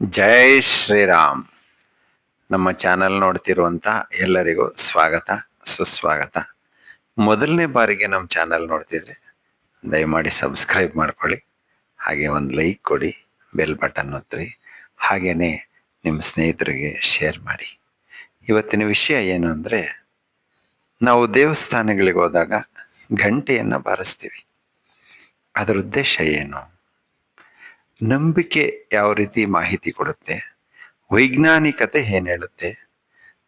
ಜೈ ಶ್ರೀರಾಮ್. ನಮ್ಮ ಚಾನೆಲ್ ನೋಡ್ತಿರುವಂಥ ಎಲ್ಲರಿಗೂ ಸ್ವಾಗತ, ಸುಸ್ವಾಗತ. ಮೊದಲನೇ ಬಾರಿಗೆ ನಮ್ಮ ಚಾನಲ್ ನೋಡ್ತಿದ್ರೆ ದಯಮಾಡಿ ಸಬ್ಸ್ಕ್ರೈಬ್ ಮಾಡ್ಕೊಳ್ಳಿ, ಹಾಗೆ ಒಂದು ಲೈಕ್ ಕೊಡಿ, ಬೆಲ್ ಬಟನ್ ಒತ್ತಿರಿ ಹಾಗೆಯೇ ನಿಮ್ಮ ಸ್ನೇಹಿತರಿಗೆ ಶೇರ್ ಮಾಡಿ. ಇವತ್ತಿನ ವಿಷಯ ಏನು ಅಂದರೆ, ನಾವು ದೇವಸ್ಥಾನಗಳಿಗೆ ಹೋದಾಗ ಘಂಟೆಯನ್ನು ಬಾರಿಸ್ತೀವಿ. ಅದರ ಉದ್ದೇಶ ಏನು? ನಂಬಿಕೆ ಯಾವ ರೀತಿ ಮಾಹಿತಿ ಕೊಡುತ್ತೆ? ವೈಜ್ಞಾನಿಕತೆ ಏನು ಹೇಳುತ್ತೆ?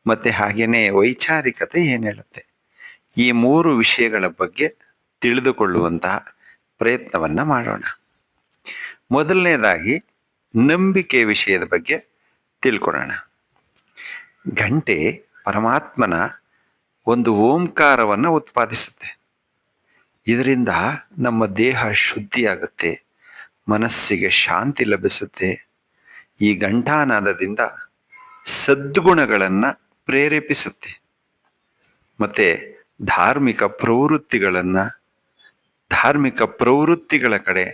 ಮತ್ತು ಹಾಗೆಯೇ ವೈಚಾರಿಕತೆ ಏನು ಹೇಳುತ್ತೆ? ಈ ಮೂರು ವಿಷಯಗಳ ಬಗ್ಗೆ ತಿಳಿದುಕೊಳ್ಳುವಂತಹ ಪ್ರಯತ್ನವನ್ನು ಮಾಡೋಣ. ಮೊದಲನೇದಾಗಿ ನಂಬಿಕೆ ವಿಷಯದ ಬಗ್ಗೆ ತಿಳ್ಕೊಳ್ಳೋಣ. ಗಂಟೆ ಪರಮಾತ್ಮನ ಒಂದು ಓಂಕಾರವನ್ನು ಉತ್ಪಾದಿಸುತ್ತೆ. ಇದರಿಂದ ನಮ್ಮ ದೇಹ ಶುದ್ಧಿಯಾಗುತ್ತೆ. ಮನಸ್ಸಿಗೆ ಶಾಂತಿ ಲಭಿಸುತ್ತೆ. ಈ ಘಂಟಾನಾದದಿಂದ ಸದ್ಗುಣಗಳನ್ನು ಪ್ರೇರೇಪಿಸುತ್ತೆ. ಮತ್ತು ಧಾರ್ಮಿಕ ಪ್ರವೃತ್ತಿಗಳನ್ನು, ಧಾರ್ಮಿಕ ಪ್ರವೃತ್ತಿಗಳ ಕಡೆ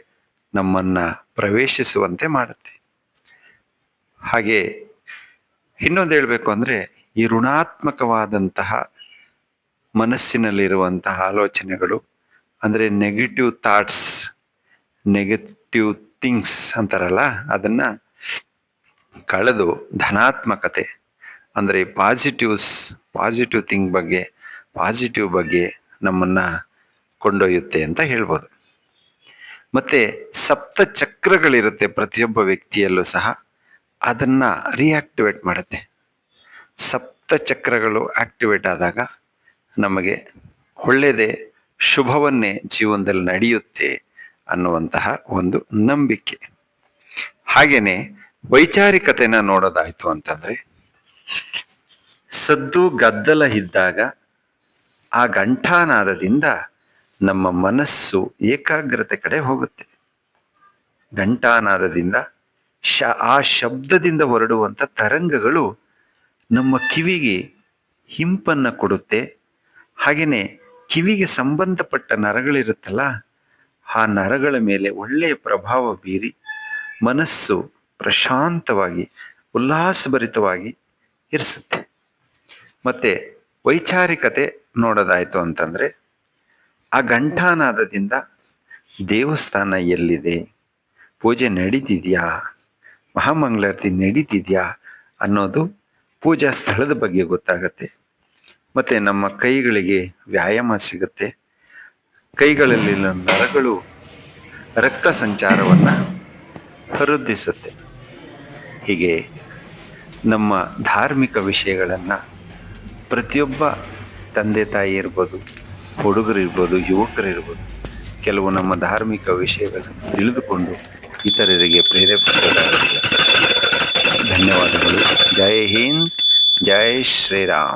ನಮ್ಮನ್ನು ಪ್ರವೇಶಿಸುವಂತೆ ಮಾಡುತ್ತೆ. ಹಾಗೆ ಇನ್ನೊಂದು ಹೇಳಬೇಕು ಅಂದರೆ ಈ ಋಣಾತ್ಮಕವಾದಂತಹ ಮನಸ್ಸಿನಲ್ಲಿರುವಂತಹ ಆಲೋಚನೆಗಳು, ಅಂದರೆ ನೆಗೆಟಿವ್ ಥಾಟ್ಸ್ ನೆಗೆಟಿವ್ ಥಿಂಗ್ಸ್ ಅಂತಾರಲ್ಲ, ಅದನ್ನು ಕಳೆದು ಧನಾತ್ಮಕತೆ, ಅಂದರೆ ಪಾಸಿಟಿವ್ಸ್ ಪಾಸಿಟಿವ್ ಥಿಂಗ್ ಬಗ್ಗೆ ಪಾಸಿಟಿವ್ ಬಗ್ಗೆ ನಮ್ಮನ್ನು ಕೊಂಡೊಯ್ಯುತ್ತೆ ಅಂತ ಹೇಳ್ಬೋದು. ಮತ್ತು ಸಪ್ತ ಚಕ್ರಗಳಿರುತ್ತೆ ಪ್ರತಿಯೊಬ್ಬ ವ್ಯಕ್ತಿಯಲ್ಲೂ ಸಹ, ಅದನ್ನು ರಿಯಾಕ್ಟಿವೇಟ್ ಮಾಡುತ್ತೆ. ಸಪ್ತ ಚಕ್ರಗಳು ಆಕ್ಟಿವೇಟ್ ಆದಾಗ ನಮಗೆ ಒಳ್ಳೆಯದೇ, ಶುಭವನ್ನೇ ಜೀವನದಲ್ಲಿ ನಡೆಯುತ್ತೆ ಅನ್ನುವಂತಹ ಒಂದು ನಂಬಿಕೆ. ಹಾಗೆಯೇ ವೈಚಾರಿಕತೆನ ನೋಡೋದಾಯಿತು ಅಂತಂದರೆ, ಸದ್ದು ಗದ್ದಲ ಇದ್ದಾಗ ಆ ಗಂಟಾನಾದದಿಂದ ನಮ್ಮ ಮನಸ್ಸು ಏಕಾಗ್ರತೆ ಕಡೆ ಹೋಗುತ್ತೆ. ಘಂಟಾನಾದದಿಂದ ಶ, ಆ ಶಬ್ದದಿಂದ ಹೊರಡುವಂಥ ತರಂಗಗಳು ನಮ್ಮ ಕಿವಿಗೆ ಹಿಂಪನ್ನು ಕೊಡುತ್ತೆ. ಹಾಗೆಯೇ ಕಿವಿಗೆ ಸಂಬಂಧಪಟ್ಟ ನರಗಳಿರುತ್ತಲ್ಲ ಆ ನರಗಳ ಮೇಲೆ ಒಳ್ಳೆಯ ಪ್ರಭಾವ ಬೀರಿ ಮನಸ್ಸು ಪ್ರಶಾಂತವಾಗಿ, ಉಲ್ಲಾಸಭರಿತವಾಗಿ ಇರಿಸುತ್ತೆ. ಮತ್ತು ವೈಚಾರಿಕತೆ ನೋಡೋದಾಯಿತು ಅಂತಂದರೆ ಆ ಗಂಟಾನಾದದಿಂದ ದೇವಸ್ಥಾನ ಎಲ್ಲಿದೆ? ಪೂಜೆ ನಡೀತಿದೆಯಾ? ಮಹಾಮಂಗಳಾರತಿ ನಡೀತಿದೆಯಾ? ಅನ್ನೋದು ಪೂಜಾ ಸ್ಥಳದ ಬಗ್ಗೆ ಗೊತ್ತಾಗತ್ತೆ. ಮತ್ತು ನಮ್ಮ ಕೈಗಳಿಗೆ ವ್ಯಾಯಾಮ ಸಿಗುತ್ತೆ. ಕೈಗಳಲ್ಲಿನ ನರಗಳು ರಕ್ತ ಸಂಚಾರವನ್ನು ವೃದ್ಧಿಸುತ್ತೆ ಹೀಗೆ ನಮ್ಮ ಧಾರ್ಮಿಕ ವಿಷಯಗಳನ್ನು ಪ್ರತಿಯೊಬ್ಬ ತಂದೆ ತಾಯಿ ಇರ್ಬೋದು ಹುಡುಗರಿರ್ಬೋದು ಯುವಕರಿರ್ಬೋದು ಕೆಲವು ನಮ್ಮ ಧಾರ್ಮಿಕ ವಿಷಯಗಳನ್ನು ತಿಳಿದುಕೊಂಡು ಇತರರಿಗೆ ಪ್ರೇರೇಪಿಸಬೇಕಾಗುತ್ತೆ ಧನ್ಯವಾದಗಳು. ಜೈ ಹಿಂದ್, ಜೈ ಶ್ರೀರಾಮ್.